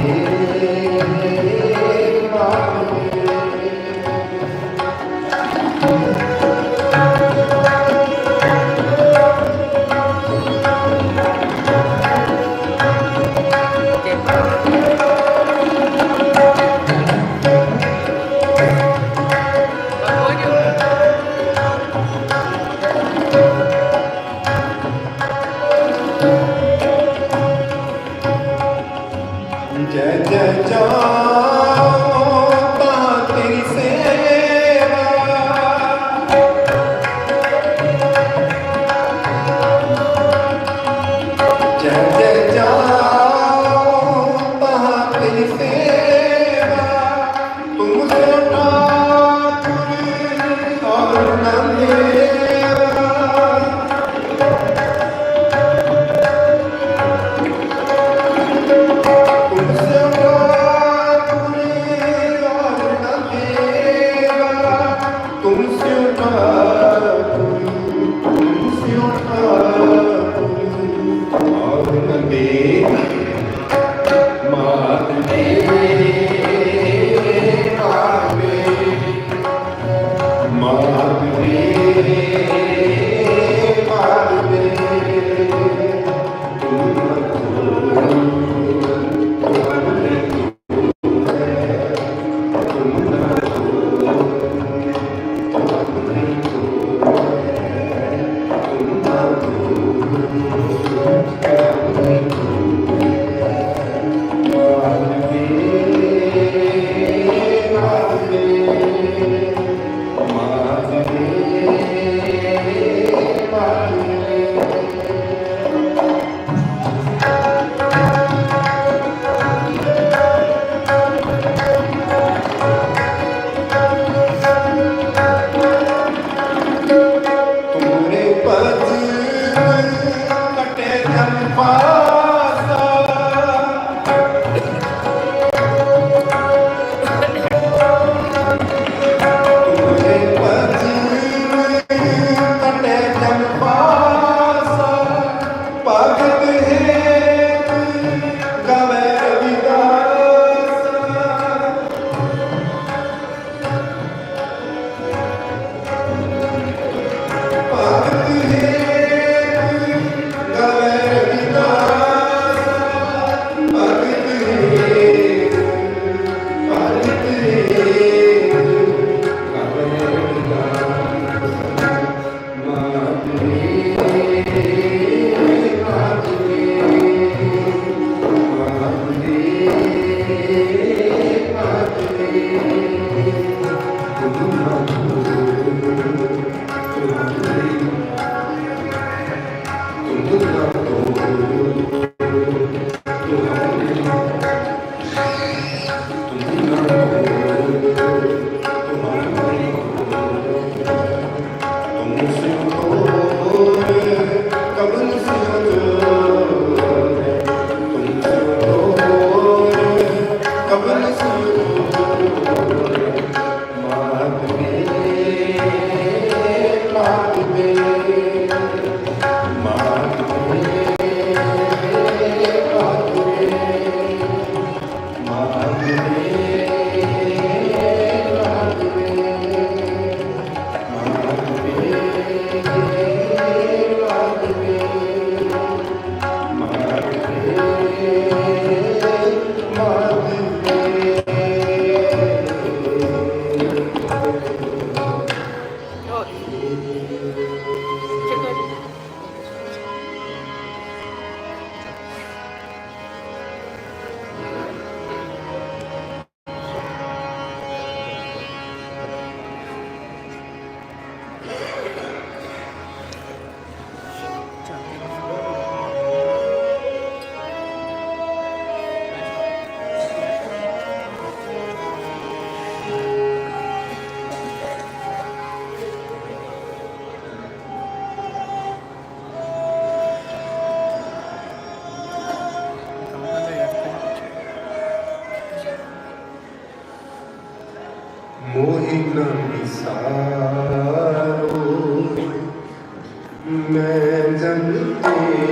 Amen.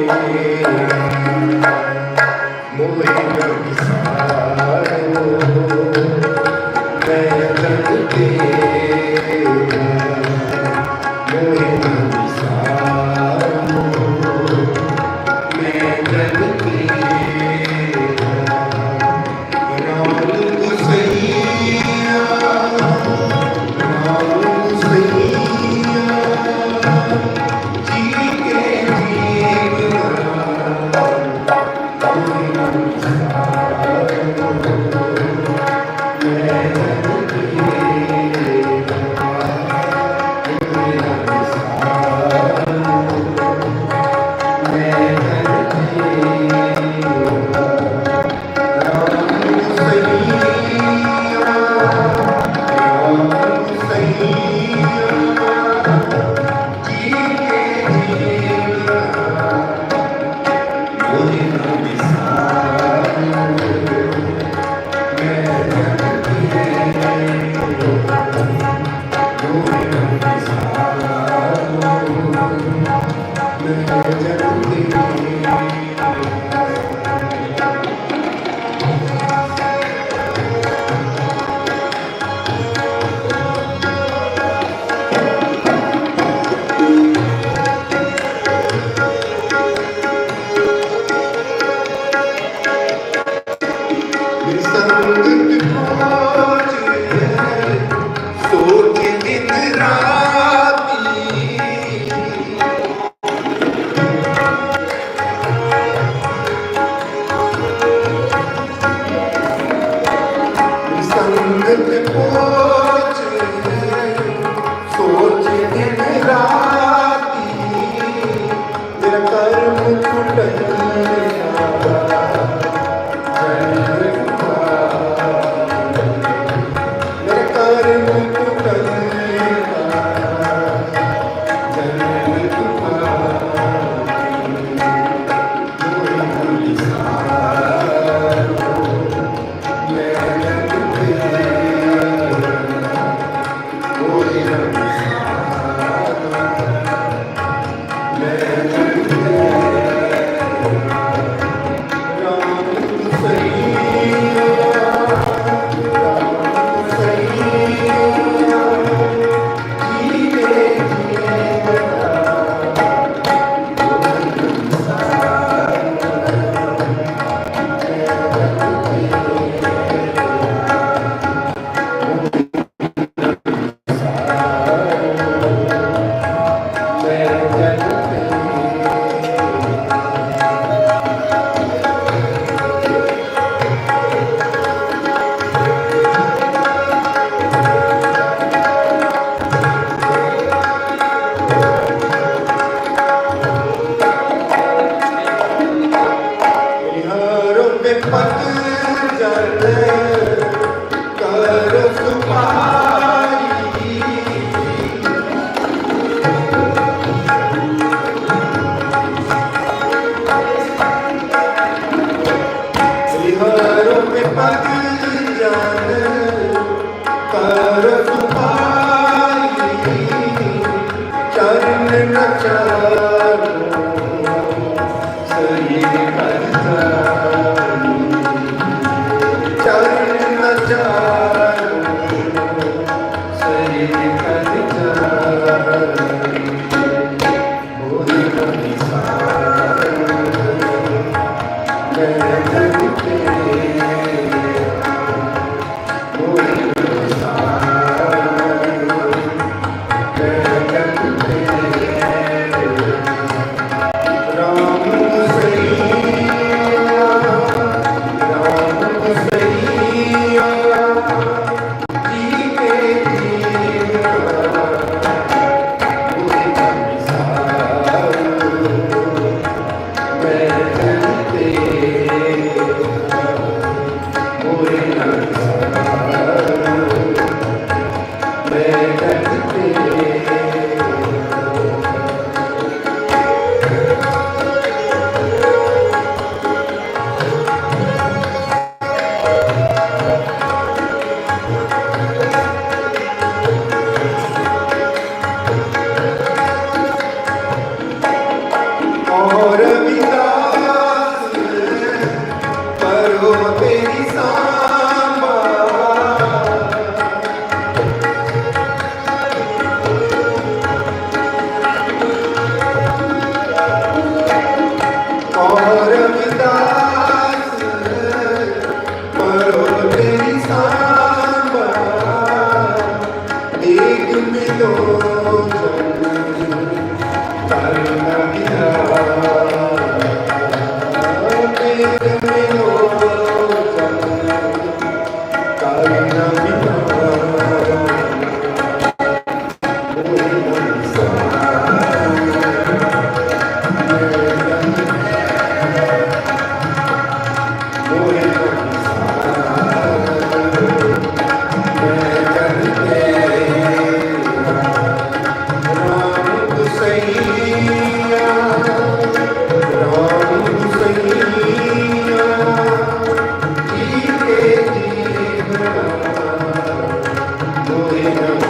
ਜੰਤੇ मैं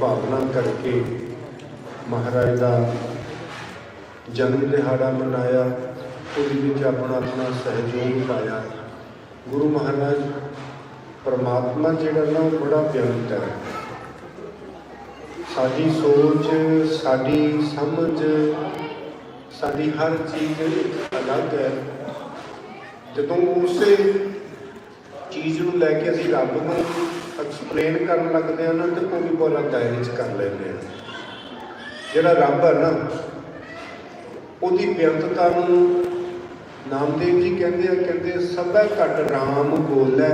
ਭਾਵਨਾ ਕਰਕੇ ਮਹਾਰਾਜ ਦਾ ਜਨਮ ਦਿਹਾੜਾ ਮਨਾਇਆ, ਉਹਦੇ ਵਿੱਚ ਆਪਣਾ ਆਪਣਾ ਸਹਿਯੋਗ ਪਾਇਆ। ਗੁਰੂ ਮਹਾਰਾਜ ਪਰਮਾਤਮਾ ਜਿਹੜਾ ਨਾ, ਉਹ ਬੜਾ ਬਿਆੰਤ ਹੈ। ਸਾਡੀ ਸੋਚ, ਸਾਡੀ ਸਮਝ, ਸਾਡੀ ਹਰ ਚੀਜ਼ ਅਲੱਗ ਹੈ। ਜਦੋਂ ਉਸੇ ਚੀਜ਼ ਨੂੰ ਲੈ ਕੇ ਅਸੀਂ ਰੱਬ ਨੂੰ ਐਕਸਪਲੇਨ ਕਰਨ ਲੱਗਦੇ ਹਾਂ ਨਾ ਤੇ ਉਹ ਵੀ ਬੋਲਾ ਦਾਇਰੇ 'ਚ ਕਰ ਲੈਂਦੇ ਹਾਂ ਜਿਹੜਾ ਰੱਬ ਹੈ ਨਾ, ਉਹਦੀ ਬੇਅੰਤਤਾ ਨੂੰ ਨਾਮਦੇਵ ਜੀ ਕਹਿੰਦੇ ਆ, ਕਹਿੰਦੇ ਸਭੈ ਘਟ ਰਾਮ ਬੋਲੇ,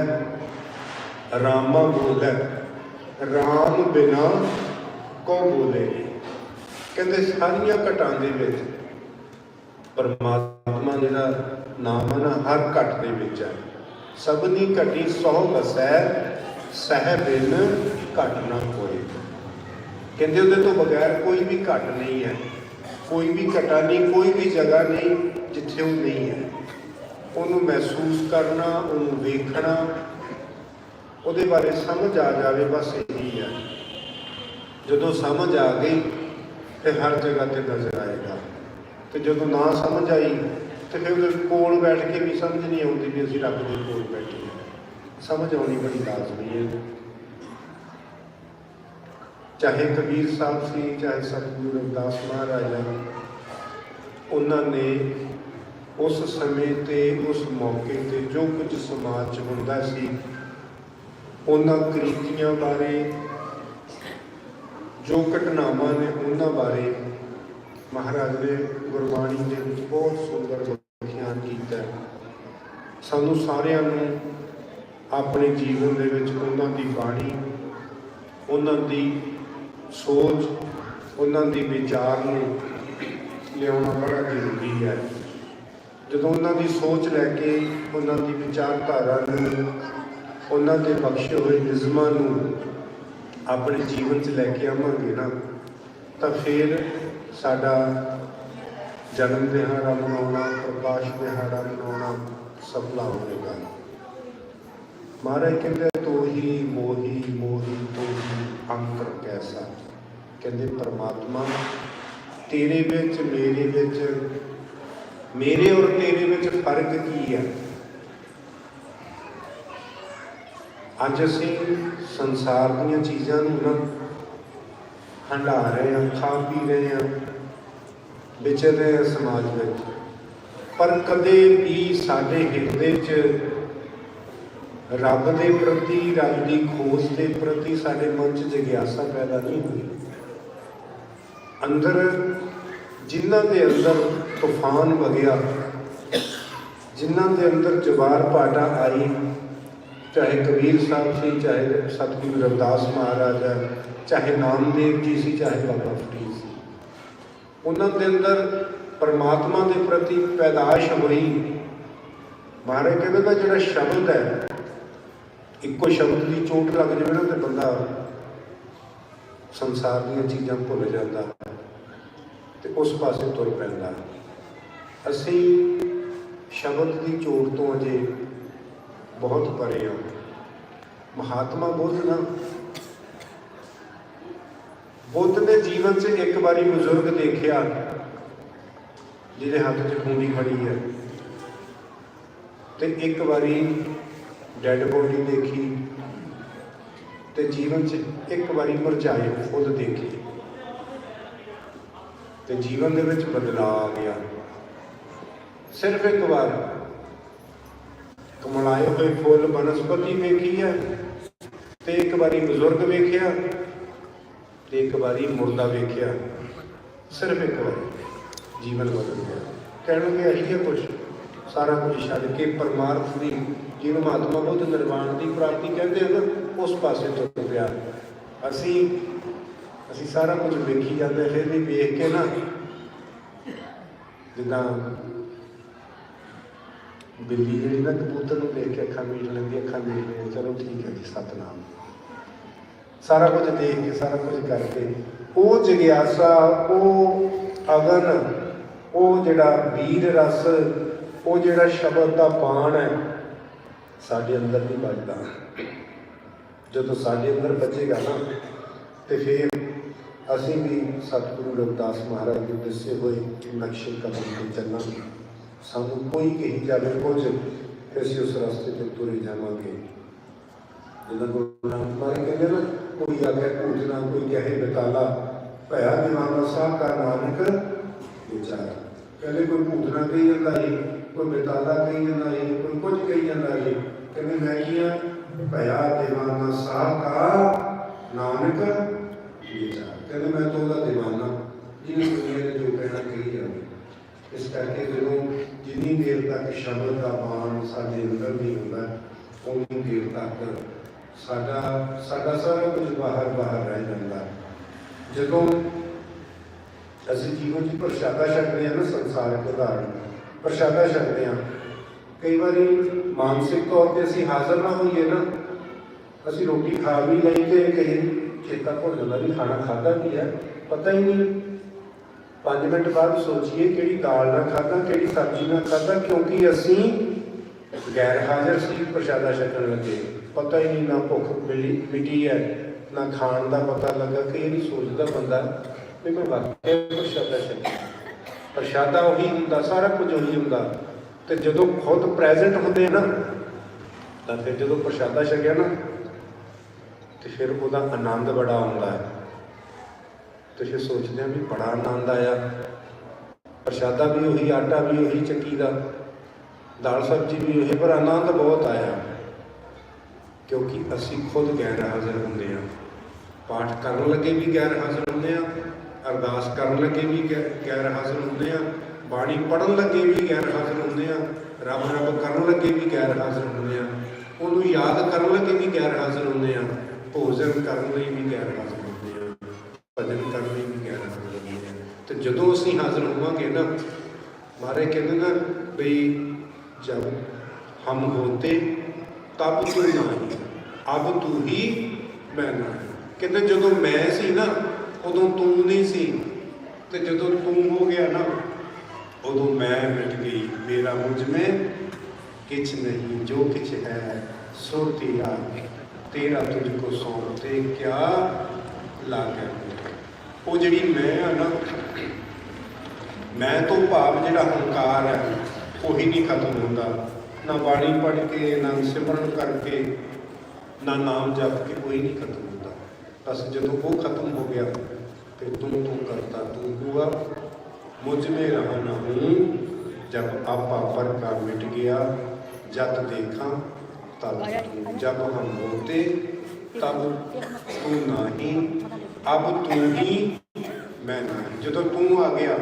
ਰਾਮਾ ਬੋਲੇ, ਰਾਮ ਬਿਨਾ ਕੋ ਬੋਲੇ? ਕਹਿੰਦੇ ਸਾਰੀਆਂ ਘਟਾਂ ਦੇ ਵਿੱਚ ਪਰਮਾਤਮਾ ਜਿਹੜਾ ਨਾਮ ਹੈ ਨਾ, ਹਰ ਘਟ ਦੇ ਵਿੱਚ ਹੈ ਸਭਨੀ ਘਟੀ ਸੋ ਵਸੈ ਸਹਿ ਬਿਨ ਘਟ ਨਾ ਹੋਏ। ਕਹਿੰਦੇ ਉਹਦੇ ਤੋਂ ਬਗੈਰ ਕੋਈ ਵੀ ਘਟ ਨਹੀਂ ਹੈ। ਕੋਈ ਵੀ ਘਟਾ ਨਹੀਂ, ਕੋਈ ਵੀ ਜਗ੍ਹਾ ਨਹੀਂ ਜਿੱਥੇ ਉਹ ਨਹੀਂ ਹੈ। ਉਹਨੂੰ ਮਹਿਸੂਸ ਕਰਨਾ, ਉਹਨੂੰ ਵੇਖਣਾ, ਉਹਦੇ ਬਾਰੇ ਸਮਝ ਆ ਜਾਵੇ, ਬਸ ਇਹੀ ਹੈ। ਜਦੋਂ ਸਮਝ ਆ ਗਈ, ਤੇ ਹਰ ਜਗ੍ਹਾ ਤੇ ਨਜ਼ਰ ਆਏਗਾ। ਤੇ ਜਦੋਂ ਨਾ ਸਮਝ ਆਈ, ਤੇ ਫਿਰ ਉਹਦੇ ਕੋਲ ਬੈਠ ਕੇ ਵੀ ਸਮਝ ਨਹੀਂ ਆਉਂਦੀ ਵੀ ਅਸੀਂ ਰੱਬ ਦੇ ਕੋਲ ਬੈਠੇ ਹਾਂ। ਸਮਝ ਆਉਣੀ ਬੜੀ ਲਾਜ਼ਮੀ ਹੈ। ਚਾਹੇ ਕਬੀਰ ਸਾਹਿਬ ਸੀ, ਚਾਹੇ ਸਤਿਗੁਰੂ ਰਵਿਦਾਸ ਮਹਾਰਾਜ ਜੀ ਉਹਨਾਂ ਨੇ ਉਸ ਸਮੇਂ ਤੇ, ਉਸ ਮੌਕੇ ਤੇ ਜੋ ਕੁਝ ਸਮਾਜ 'ਚ ਹੁੰਦਾ ਸੀ, ਉਹਨਾਂ ਕ੍ਰਿਤੀਆਂ ਬਾਰੇ, ਜੋ ਘਟਨਾਵਾਂ ਨੇ ਉਹਨਾਂ ਬਾਰੇ ਮਹਾਰਾਜ ਨੇ ਗੁਰਬਾਣੀ ਦੇ ਵਿੱਚ ਬਹੁਤ ਸੁੰਦਰ ਵਿਖਿਆਨ ਕੀਤਾ ਸਾਨੂੰ ਸਾਰਿਆਂ ਨੂੰ ਆਪਣੇ ਜੀਵਨ ਦੇ ਵਿੱਚ ਉਹਨਾਂ ਦੀ ਬਾਣੀ, ਉਹਨਾਂ ਦੀ ਸੋਚ, ਉਹਨਾਂ ਦੀ ਵਿਚਾਰ ਨੂੰ ਲਿਆਉਣਾ ਬੜਾ ਜ਼ਰੂਰੀ ਹੈ। ਜਦੋਂ ਉਹਨਾਂ ਦੀ ਸੋਚ ਲੈ ਕੇ ਉਹਨਾਂ ਦੀ ਵਿਚਾਰਧਾਰਾ ਨੂੰ, ਉਹਨਾਂ ਦੇ ਬਖਸ਼ੇ ਹੋਏ ਨਿਜ਼ਮਾਂ ਨੂੰ ਆਪਣੇ ਜੀਵਨ 'ਚ ਲੈ ਕੇ ਆਵਾਂਗੇ ਨਾ, ਤਾਂ ਫਿਰ ਸਾਡਾ ਜਨਮ ਦਿਹਾੜਾ ਮਨਾਉਣਾ, ਪ੍ਰਕਾਸ਼ ਦਿਹਾੜਾ ਮਨਾਉਣਾ ਸਫਲਾ ਹੋਵੇਗਾ। ਮਹਾਰਾਜ ਕਹਿੰਦੇ, ਤੋ ਹੀ ਮੋਹੀ ਮੋਹੀ, ਤੋ ਹੀ ਅੰਤਰ ਕੈਸਾ? ਕਹਿੰਦੇ, ਪਰਮਾਤਮਾ, ਤੇਰੇ ਵਿੱਚ, ਮੇਰੇ ਵਿੱਚ, ਮੇਰੇ ਔਰ ਤੇਰੇ ਵਿੱਚ ਫ਼ਰਕ ਕੀ ਹੈ ਅੱਜ ਅਸੀਂ ਸੰਸਾਰ ਦੀਆਂ ਚੀਜ਼ਾਂ ਨੂੰ ਨਾ ਹੰਡਾ ਰਹੇ ਹਾਂ, ਖਾ ਪੀ ਰਹੇ ਹਾਂ, ਵਿਚਰ ਰਹੇ ਹਾਂ ਸਮਾਜ ਵਿੱਚ। ਪਰ ਕਦੇ ਵੀ ਸਾਡੇ ਹਿਰਦੇ 'ਚ ਰੱਬ ਦੇ ਪ੍ਰਤੀ, ਰੱਬ ਦੀ ਖੋਜ ਦੇ ਪ੍ਰਤੀ ਸਾਡੇ ਮਨ 'ਚ ਜਿਗਿਆਸਾ ਪੈਦਾ ਨਹੀਂ ਹੋਈ। ਅੰਦਰ, ਜਿਨ੍ਹਾਂ ਦੇ ਅੰਦਰ ਤੂਫਾਨ ਵਗਿਆ, ਜਿਨ੍ਹਾਂ ਦੇ ਅੰਦਰ ਜਵਾਰ ਭਾਟਾ ਆਈ, ਚਾਹੇ ਕਬੀਰ ਸਾਹਿਬ ਸੀ, ਚਾਹੇ ਸਤਿਗੁਰੂ ਰਵਿਦਾਸ ਮਹਾਰਾਜ ਹੈ, ਚਾਹੇ ਨਾਮਦੇਵ ਜੀ ਸੀ, ਚਾਹੇ ਬਾਬਾ ਫਰੀਦ ਸੀ। ਉਹਨਾਂ ਦੇ ਅੰਦਰ ਪਰਮਾਤਮਾ ਦੇ ਪ੍ਰਤੀ ਪੈਦਾਸ਼ ਹੋਈ। ਮਹਾਰਾਜ ਕਹਿੰਦੇ ਦਾ ਜਿਹੜਾ ਸ਼ਬਦ ਹੈ ਇੱਕੋ ਸ਼ਬਦ ਦੀ ਚੋਟ ਲੱਗ ਜਾਵੇ ਨਾ ਤੇ ਬੰਦਾ ਸੰਸਾਰ ਦੀਆਂ ਚੀਜ਼ਾਂ ਭੁੱਲ ਜਾਂਦਾ ਤੇ ਉਸ ਪਾਸੇ ਤੁਰ ਪੈਂਦਾ। ਅਸੀਂ ਸ਼ਬਦ ਦੀ ਚੋਟ ਤੋਂ ਅਜੇ ਬਹੁਤ ਪਰੇ ਹਾਂ। ਮਹਾਤਮਾ ਬੁੱਧ ਨਾ। ਬੁੱਧ ਨੇ ਜੀਵਨ 'ਚ ਇੱਕ ਵਾਰੀ ਬਜ਼ੁਰਗ ਦੇਖਿਆ, ਜਿਹਦੇ ਹੱਥ 'ਚ ਖੂਨੀ ਖੜੀ ਹੈ। ਤੇ ਇੱਕ ਵਾਰੀ ਡੈੱਡ ਬੋਡੀ ਦੇਖੀ ਤੇ ਜੀਵਨ 'ਚ ਇੱਕ ਵਾਰੀ ਮੁਰਝਾਏ ਫੁੱਲ ਦੇਖੇ। ਤੇ ਜੀਵਨ ਦੇ ਵਿੱਚ ਬਦਲਾਅ ਆ ਗਿਆ। ਸਿਰਫ ਇੱਕ ਵਾਰ। ਕਮਲਾਏ ਹੋਏ ਫੁੱਲ ਬਨਸਪਤੀ ਵੇਖੀ ਹੈ ਤੇ ਇੱਕ ਵਾਰੀ ਬਜ਼ੁਰਗ ਵੇਖਿਆ ਤੇ ਇੱਕ ਵਾਰੀ ਮੁਰਦਾ ਵੇਖਿਆ। ਸਿਰਫ ਇੱਕ ਵਾਰੀ। ਜੀਵਨ ਬਦਲ ਗਿਆ। ਕਹਿਣਗੇ ਇਹੀ ਹੈ ਕੁਝ ਸਾਰਾ ਕੁਝ ਛੱਡ ਕੇ ਪਰਮਾਰਥ ਦੀ ਜਿਹਨੂੰ ਮਹਾਤਮਾ ਬੁੱਧ ਨਿਰਵਾਣ ਦੀ ਪ੍ਰਾਪਤੀ ਕਹਿੰਦੇ ਹਨ, ਉਸ ਪਾਸੇ ਤੁਰ ਪਿਆ। ਅਸੀਂ ਅਸੀਂ ਸਾਰਾ ਕੁਝ ਵੇਖੀ ਜਾਂਦੇ ਫਿਰ ਵੀ ਵੇਖ ਕੇ ਨਾ ਜਿੱਦਾਂ ਬਿੱਲੀ ਜਿਹੜੀ ਨਾ ਕਬੂਤਰ ਨੂੰ ਦੇਖ ਕੇ ਅੱਖਾਂ ਮੀਟ ਲੈਂਦੀ, ਅੱਖਾਂ ਮੀਟ ਲੈਂਦੀ, ਚਲੋ ਠੀਕ ਹੈ ਜੀ, ਸਤਨਾਮ। ਸਾਰਾ ਕੁਝ ਦੇਖ ਕੇ, ਸਾਰਾ ਕੁਝ ਕਰਕੇ, ਉਹ ਜਗਿਆਸਾ, ਉਹ ਅਗਨ, ਉਹ ਜਿਹੜਾ ਵੀਰ ਰਸ ਉਹ ਜਿਹੜਾ ਸ਼ਬਦ ਦਾ ਬਾਣ ਹੈ, ਸਾਡੇ ਅੰਦਰ ਨਹੀਂ ਵੱਜਦਾ। ਜਦੋਂ ਸਾਡੇ ਅੰਦਰ ਬਚੇਗਾ ਨਾ, ਤੇ ਫਿਰ ਅਸੀਂ ਵੀ ਸਤਿਗੁਰੂ ਰਵਿਦਾਸ ਮਹਾਰਾਜ ਦੇ ਦੱਸੇ ਹੋਏ ਨਕਸ਼ੇ ਕਦਮ ਤੇ ਚੱਲਾਂਗੇ। ਸਾਨੂੰ ਕੋਈ ਕਹੀ ਜਾਵੇ ਕੁਝ ਅਸੀਂ ਉਸ ਰਸਤੇ ਤੇ ਤੁਰੇ ਜਾਵਾਂਗੇ। ਜਦੋਂ ਗੁਰੂ ਨਾਨਕ ਮਹਾਰਾਜ ਕਹਿੰਦੇ ਨਾ, ਕੋਈ ਆਗੇ ਪੂਜਣਾ ਕੋਈ ਕਹੇ ਬਤਾਲਾ, ਭਇਆ ਦੀਵਾਨਾ ਸਾਹਿਬ ਕਾ ਨਾਨਕ ਵਿਚਾਰ। ਕਹਿੰਦੇ ਕੋਈ ਭੂਤਨਾ ਕਹੀ ਜਾਂਦਾ ਹੈ ਕੋਈ ਬਤਾਲਾ ਕਹੀ ਜਾਂਦਾ ਹੈ ਕੋਈ ਕੁਝ ਕਹੀ ਜਾਂਦਾ ਹੈ ਕਹਿੰਦੇ ਮੈਂ ਕੀ ਆ? ਭਇਆ ਦੀਵਾਨਾ ਸਾਹਿਬ ਨਾਨਕ ਵਿਚਾਰ ਕਹਿੰਦੇ ਮੈਂ ਤਾਂ ਉਹਦਾ ਦੀਵਾਨਾ, ਜਿਹਨੇ ਦੁਨੀਆ ਦੇ ਜੋ ਕਹਿਣਾ ਕਹੀ ਜਾਂਦੇ ਇਸ ਕਰਕੇ ਜਦੋਂ ਜਿੰਨੀ ਦੇਰ ਤੱਕ ਸ਼ਬਦ ਦਾ ਬਾਣ ਸਾਡੇ ਅੰਦਰ ਨਹੀਂ ਹੁੰਦਾ, ਉਨੀ ਦੇਰ ਤੱਕ ਸਾਡਾ ਸਾਡਾ ਸਾਰਾ ਕੁਝ ਬਾਹਰ ਬਾਹਰ ਰਹਿ ਜਾਂਦਾ। ਜਦੋਂ ਅਸੀਂ ਜੀਵਨ ਦੀ ਪ੍ਰਸ਼ਾਦਾ ਛਕਦੇ ਹਾਂ ਨਾ ਸੰਸਾਰਿਕ ਉਦਾਹਰਣ ਪ੍ਰਸ਼ਾਦਾ ਛਕਦੇ ਹਾਂ। ਕਈ ਵਾਰੀ ਮਾਨਸਿਕ ਤੌਰ ਤੇ ਅਸੀਂ ਹਾਜ਼ਰ ਨਾ ਹੋਈਏ ਨਾ, ਅਸੀਂ ਰੋਟੀ ਖਾ ਵੀ ਲਈ ਤੇ ਕਈ ਚੇਤਾ ਭੁੱਲ ਜਾਂਦਾ ਵੀ ਖਾਣਾ ਖਾਦਾ ਕੀ ਹੈ। ਪਤਾ ਹੀ ਨਹੀਂ। 5 ਮਿੰਟ ਬਾਅਦ ਸੋਚੀਏ ਕਿਹੜੀ ਦਾਲ ਨਾਲ ਖਾਦਾ ਕਿਹੜੀ ਸਬਜ਼ੀ ਨਾਲ ਖਾਦਾ ਕਿਉਂਕਿ ਅਸੀਂ ਗੈਰ ਹਾਜ਼ਰ ਸੀ ਪ੍ਰਸ਼ਾਦਾ ਛਕਣ ਲੱਗੇ। ਪਤਾ ਹੀ ਨਹੀਂ ਨਾ ਭੁੱਖ ਮਿਲੀ, ਮਿਟੀ ਹੈ, ਨਾ ਖਾਣ ਦਾ ਪਤਾ ਲੱਗਾ ਕਿ ਇਹ ਨਹੀਂ ਸੋਚਦਾ ਬੰਦਾ ਵੀ ਮੈਂ ਵਾਕਿਆ ਪ੍ਰਸ਼ਾਦਾ ਛਕਿਆ। ਪ੍ਰਸ਼ਾਦਾ ਉਹੀ ਹੁੰਦਾ, ਸਾਰਾ ਕੁਝ ਉਹੀ ਹੁੰਦਾ। ਤੇ ਜਦੋਂ ਖੁਦ ਪ੍ਰੈਜ਼ੈਂਟ ਹੁੰਦੇ ਨਾ, ਤਾਂ ਫਿਰ ਜਦੋਂ ਪ੍ਰਸ਼ਾਦਾ ਛਕਿਆ ਨਾ, ਤੇ ਫਿਰ ਉਹਦਾ ਆਨੰਦ ਬੜਾ ਆਉਂਦਾ ਹੈ। ਤੇ ਫਿਰ ਸੋਚਦੇ ਆ ਵੀ ਬੜਾ ਆਨੰਦ ਆਇਆ। ਪ੍ਰਸ਼ਾਦਾ ਵੀ ਉਹੀ, ਆਟਾ ਵੀ ਉਹੀ, ਚੱਕੀ ਦਾ, ਦਾਲ ਸਬਜ਼ੀ ਵੀ ਉਹੀ, ਪਰ ਆਨੰਦ ਬਹੁਤ ਆਇਆ। ਕਿਉਂਕਿ ਅਸੀਂ ਖੁਦ ਗੈਰ ਹਾਜ਼ਰ ਹੁੰਦੇ ਆ ਪਾਠ ਕਰਨ ਲੱਗੇ ਵੀ ਗੈਰ ਹਾਜ਼ਰ ਹੁੰਦੇ ਆ ਅਰਦਾਸ ਕਰਨ ਲੱਗੇ ਵੀ ਗੈ- ਗੈਰ ਹਾਜ਼ਰ ਹੁੰਦੇ ਆ, ਬਾਣੀ ਪੜਨ ਲੱਗੇ ਵੀ ਗੈਰ ਹਾਜ਼ਰ ਹੁੰਦੇ ਆ, ਰੱਬ ਰੱਬ ਕਰਨ ਲੱਗੇ ਵੀ ਗੈਰ ਹਾਜ਼ਰ ਹੁੰਦੇ ਆ, ਉਹਨੂੰ ਯਾਦ ਕਰਨ ਲੱਗੇ ਵੀ ਗੈਰ ਹਾਜ਼ਰ ਹੁੰਦੇ ਆ, ਭੋਜਨ ਕਰਨ ਲਈ ਵੀ ਗੈਰ ਹਾਜ਼ਰ ਹੁੰਦੇ ਆ, ਭਜਨ ਕਰਨ ਲਈ ਵੀ ਗੈਰ ਹਾਜ਼ਰ ਹੁੰਦੇ ਆ। ਤੇ ਜਦੋਂ ਅਸੀਂ ਹਾਜ਼ਰ ਹੋਵਾਂਗੇ ਨਾ ਮਾਰੇ ਕਹਿੰਦੇ ਨਾ ਬਈ ਜਦ ਹਮ ਹੋਤੇ, ਤਬ ਤੂੰ ਨਹੀਂ, ਅਬ ਤੂੰ ਹੀ ਮੈਂ ਨਾ ਕਹਿੰਦੇ ਜਦੋਂ ਮੈਂ ਸੀ ਨਾ ਉਦੋਂ ਤੂੰ ਨਹੀਂ ਸੀ ਤੇ ਜਦੋਂ ਤੂੰ ਹੋ ਗਿਆ ਨਾ, ਉਦੋਂ ਮੈਂ ਮਿਟ ਗਈ। ਮੇਰਾ ਮੁਝ ਮੈਂ ਕਿਛ ਨਹੀਂ, ਜੋ ਕਿਛ ਹੈ ਸੋ ਤੇਰਾ ਤੇਰਾ ਤੁਝ ਕੋ ਸੌਂ ਤੇ ਕਿਆ ਲਾਗੈ ਉਹ ਜਿਹੜੀ ਮੈਂ ਆ ਨਾ, ਮੈਂ ਤੋਂ ਭਾਵ ਜਿਹੜਾ ਹੰਕਾਰ ਹੈ, ਉਹੀ ਨਹੀਂ ਖਤਮ ਹੁੰਦਾ। ਨਾ ਬਾਣੀ ਪੜ੍ਹ ਕੇ, ਨਾ ਸਿਮਰਨ ਕਰਕੇ, ਨਾ ਨਾਮ ਜਪ ਕੇ ਕੋਈ ਨਹੀਂ ਖਤਮ ਹੁੰਦਾ। ਬਸ ਜਦੋਂ ਉਹ ਖਤਮ ਹੋ ਗਿਆ ਫਿਰ ਤੂੰ ਤੂੰ ਕਰਤਾ ਤੂੰ ਹੁਆ ਮੁਝ में रहा न हूँ जब आपा पर का मिट गया जब देखा तब हूँ। जब हम होते तब तू नहीं अब तू ही मैं नहीं ਜਦੋਂ ਤੂੰ ਆ ਗਿਆ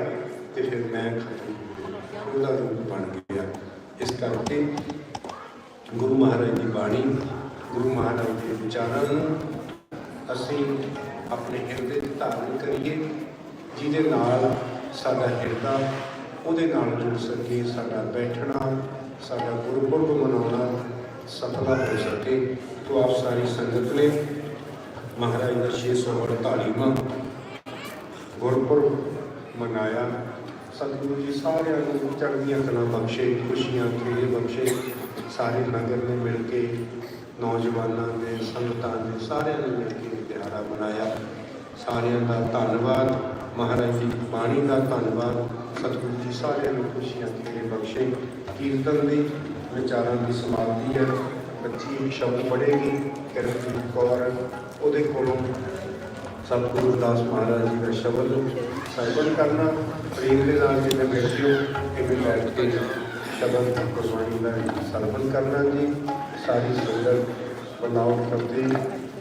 ਤੇ ਫਿਰ ਮੈਂ ਖਤਮ ਹੋ ਗਿਆ ਉਹਦਾ ਰੂਪ ਬਣ ਗਿਆ ਇਸ ਕਰਕੇ ਗੁਰੂ ਮਹਾਰਾਜ ਦੀ ਬਾਣੀ ਗੁਰੂ ਮਹਾਰਾਜ ਦੇ ਵਿਚਾਰਾਂ ਨੂੰ ਅਸੀਂ ਆਪਣੇ ਹਿਰਦੇ 'ਚ ਧਾਰਨ ਕਰੀਏ, ਜਿਹਦੇ ਨਾਲ ਸਾਡਾ ਹਿਰਦਾ, ਉਹਦੇ ਨਾਲ ਜੁੜ ਸਕੇ, ਸਾਡਾ ਬੈਠਣਾ, ਸਾਡਾ ਗੁਰਪੁਰਬ ਮਨਾਉਣਾ ਸਫਲਾ ਹੋ ਸਕੇ। ਤੋਂ ਆਪ ਸਾਰੀ ਸੰਗਤ ਨੇ ਮਹਾਰਾਜ ਦਾ 648ਵਾਂ ਗੁਰਪੁਰਬ ਮਨਾਇਆ। ਸਤਿਗੁਰੂ ਜੀ ਸਾਰਿਆਂ ਨੂੰ ਚੜ੍ਹਦੀਆਂ ਕਲਾ ਬਖਸ਼ੇ, ਖੁਸ਼ੀਆਂ ਖੇੜੇ ਬਖਸ਼ੇ। ਸਾਰੇ ਨਗਰ ਨੇ ਮਿਲ ਕੇ, ਨੌਜਵਾਨਾਂ ਨੇ ਸੰਗਤਾਂ ਨੇ ਸਾਰਿਆਂ ਨੇ ਮਿਲ ਕੇ ਇਹ ਦਿਹਾੜਾ ਮਨਾਇਆ ਸਾਰਿਆਂ ਦਾ ਧੰਨਵਾਦ। ਮਹਾਰਾਜ ਦੀ ਬਾਣੀ ਦਾ ਧੰਨਵਾਦ। ਸਤਿਗੁਰੂ ਜੀ ਸਾਰਿਆਂ ਨੂੰ ਖੁਸ਼ੀਆਂ ਤੇ ਬਖਸ਼ੇ। ਕੀਰਤਨ ਦੀ ਵਿਚਾਰਾਂ ਦੀ ਸਮਾਪਤੀ ਹੈ। ਬੱਚੀ ਸ਼ਬਦ ਪੜ੍ਹੇਗੀ। ਕਿਰਨਜੀਤ ਕੌਰ, ਉਹਦੇ ਕੋਲੋਂ ਸਤਿਗੁਰੂ ਦਾਸ ਮਹਾਰਾਜ ਜੀ ਦਾ ਸ਼ਬਦ ਸਰਵਣ ਕਰਨਾ। ਪ੍ਰੇਮ ਦੇ ਨਾਲ ਜਿਵੇਂ ਬੈਠਿਓ ਇਵੇਂ ਬੈਠ ਕੇ ਸ਼ਬਦ ਗੁਰਬਾਣੀ ਦਾ ਸਰਵਣ ਕਰਨਾ ਜੀ। ਸਾਰੀ ਸੰਗਤ ਬਣਾਓ ਕਰਦੇ।